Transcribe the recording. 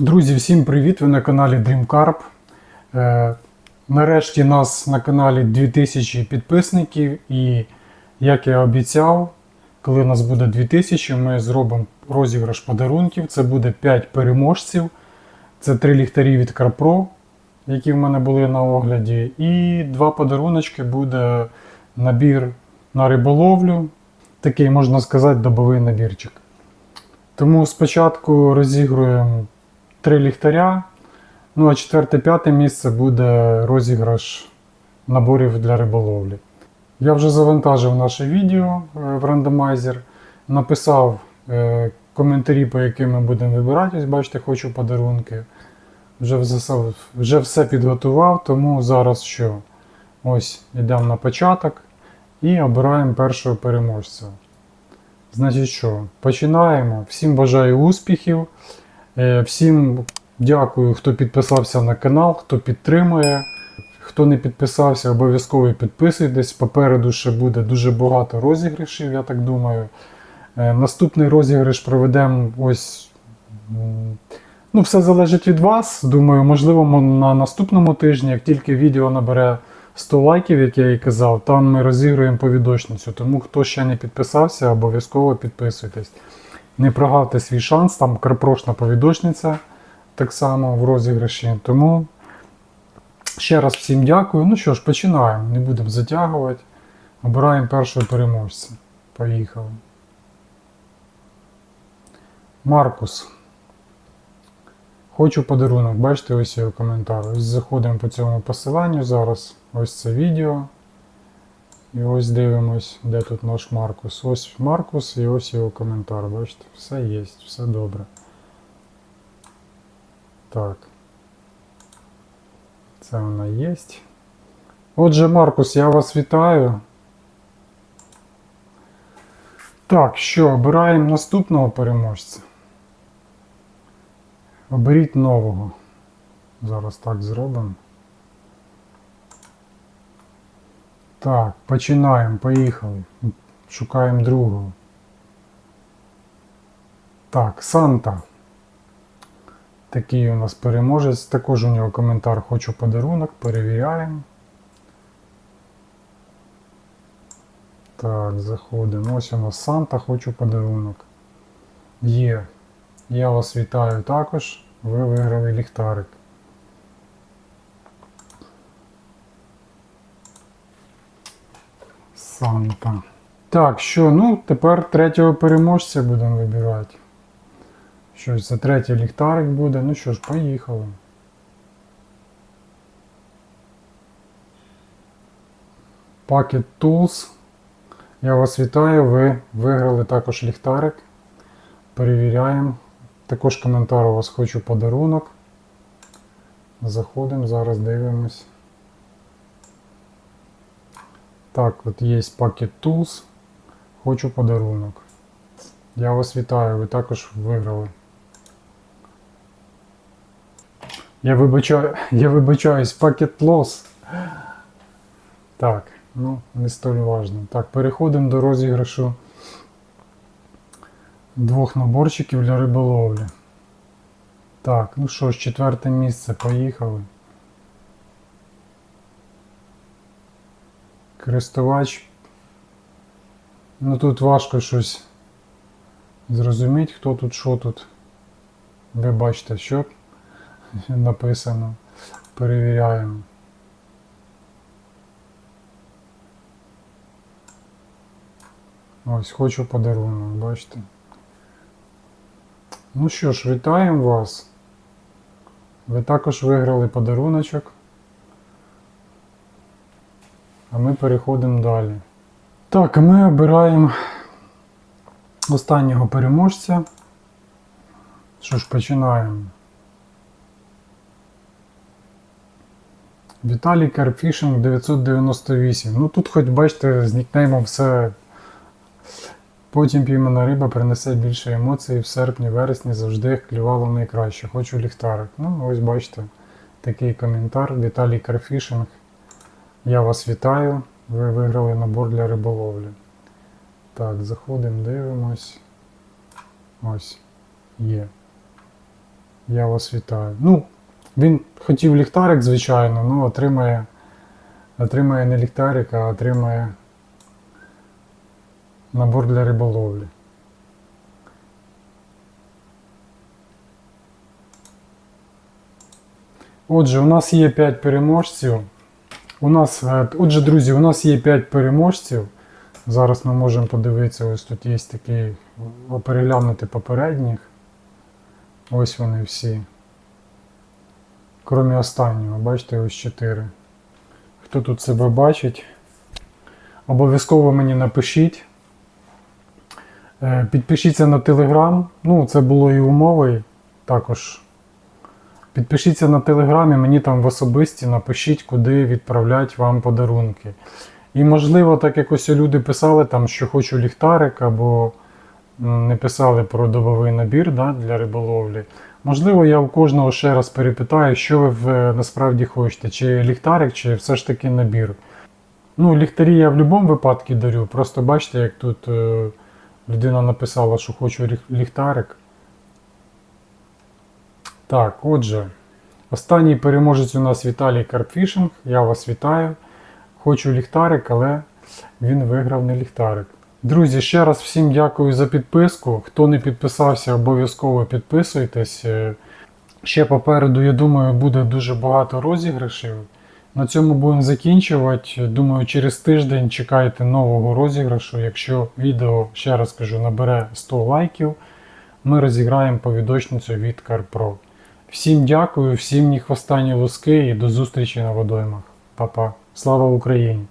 Друзі, всім привіт! Ви на каналі Dream Carp. Е, нарешті нас на каналі 2000 підписників. І як я обіцяв, коли нас буде 2000, ми зробимо розіграш подарунків. Це буде 5 переможців. Це 3 ліхтарі від CarPro, які в мене були на огляді. І два подаруночки буде набір на риболовлю. Такий, можна сказати, добовий набірчик. Тому спочатку розігруємо три ліхтаря. Ну а четверте-п'яте місце буде розіграш наборів для риболовлі. Я вже завантажив наше відео е, в рандомайзер, написав е, коментарі, по яким ми будемо вибирати. Ось бачите, хочу подарунки. Вже вже все підготував, тому зараз що? Ось йдемо на початок і обираємо першого переможця. Значить що, починаємо. Всім бажаю успіхів. Е, Всім дякую, хто підписався на канал, хто підтримує. Хто не підписався, обов'язково підписуйтесь. Попереду ще буде дуже багато розіграшів, я так думаю. Е, Наступний розіграш проведемо ось. Ну, все залежить від вас. Думаю, можливо, на наступному тижні, як тільки відео набере 100 лайків, як я і казав, там ми розігруємо повідочницю. Тому хто ще не підписався, обов'язково підписуйтесь. Не прогавте свій шанс, там карпрошна повідочниця так само в розіграші. Тому ще раз всім дякую. Ну що ж, починаємо. Не будемо затягувати. Обираємо першого переможця. Поїхали. Маркус. Хочу подарунок. Бачите, ось його коментар. Заходимо по цьому посиланню зараз. Ось це відео. І ось дивимось, де тут наш Маркус. Ось Маркус і ось його коментар. Бачите, все є, все добре. Так. Це вона є. Отже, Маркус, я вас вітаю. Так, що, обираємо наступного переможця. Оберіть нового. Зараз так зробимо. Так, починаємо, поїхали. Шукаємо другого. Так, Санта. Такий у нас переможець. Також у нього коментар хочу подарунок. Перевіряємо. Так, заходимо. Ось у нас Санта, хочу подарунок. Є. Я вас вітаю також. Ви виграли ліхтарик. Санта. Так, що, ну, тепер третього переможця будемо вибирати. Щось за третій ліхтарик буде. Ну що ж, поїхали. Pocket Tools. Я вас вітаю, ви виграли також ліхтарик. Перевіряємо. Також коментар у вас хочу подарунок. Заходимо, зараз дивимось. Так, от є Pocket Tools. Хочу подарунок. Я вас вітаю, ви також виграли. Я вибачаю, я вибачаюсь, Pocket Loss. Так, ну, не столь важно. Так, переходимо до розіграшу двох наборчиків для риболовлі. Так, ну що ж, четверте місце, поїхали. Користувач. Ну тут важко щось зрозуміти, хто тут, що тут. Ви бачите, що написано. Перевіряємо. Ось, хочу подарунок, бачите. Ну що ж, вітаємо вас. Ви також виграли подаруночок. А ми переходимо далі. Так, ми обираємо останнього переможця. Що ж, починаємо. Віталій Карпфішинг 998. Ну тут хоч бачите, з нікнеймом все. Потім піймана риба принесе більше емоцій в серпні-вересні завжди клювало найкраще. Хочу ліхтарик. Ну, ось бачите, такий коментар. Віталій Карфішинг. Я вас вітаю. Ви виграли набор для риболовлі. Так, заходимо, дивимось. Ось. Є. Я вас вітаю. Ну, він хотів ліхтарик, звичайно, ну отримає, отримає не ліхтарик, а отримає набор для риболовлі. Отже, у нас є 5 переможців. У нас, е, отже, друзі, у нас є 5 переможців. Зараз ми можемо подивитися, ось тут є такі, переглянути попередніх. Ось вони всі. Крім останнього, бачите, ось 4. Хто тут себе бачить? Обов'язково мені напишіть. Е, Підпишіться на Телеграм. Ну, це було і умови також. Підпишіться на Телеграмі, мені там в особисті напишіть, куди відправлять вам подарунки. І можливо, так як ось люди писали, там, що хочу ліхтарик, або не писали про добовий набір да, для риболовлі. Можливо, я у кожного ще раз перепитаю, що ви насправді хочете, чи ліхтарик, чи все ж таки набір. Ну, ліхтарі я в будь-якому випадку дарю. Просто бачите, як тут е, людина написала, що хочу ліхтарик. Так, отже, останній переможець у нас Віталій Карпфішинг. Я вас вітаю. Хочу ліхтарик, але він виграв не ліхтарик. Друзі, ще раз всім дякую за підписку. Хто не підписався, обов'язково підписуйтесь. Е, Ще попереду, я думаю, буде дуже багато розіграшів. На цьому будемо закінчувати. Думаю, через тиждень чекайте нового розіграшу. Якщо відео, ще раз кажу, набере 100 лайків, ми розіграємо повідочницю від CarPro. Всім дякую, всім ні хвоста, ні луски і до зустрічі на водоймах. Па-па. Слава Україні!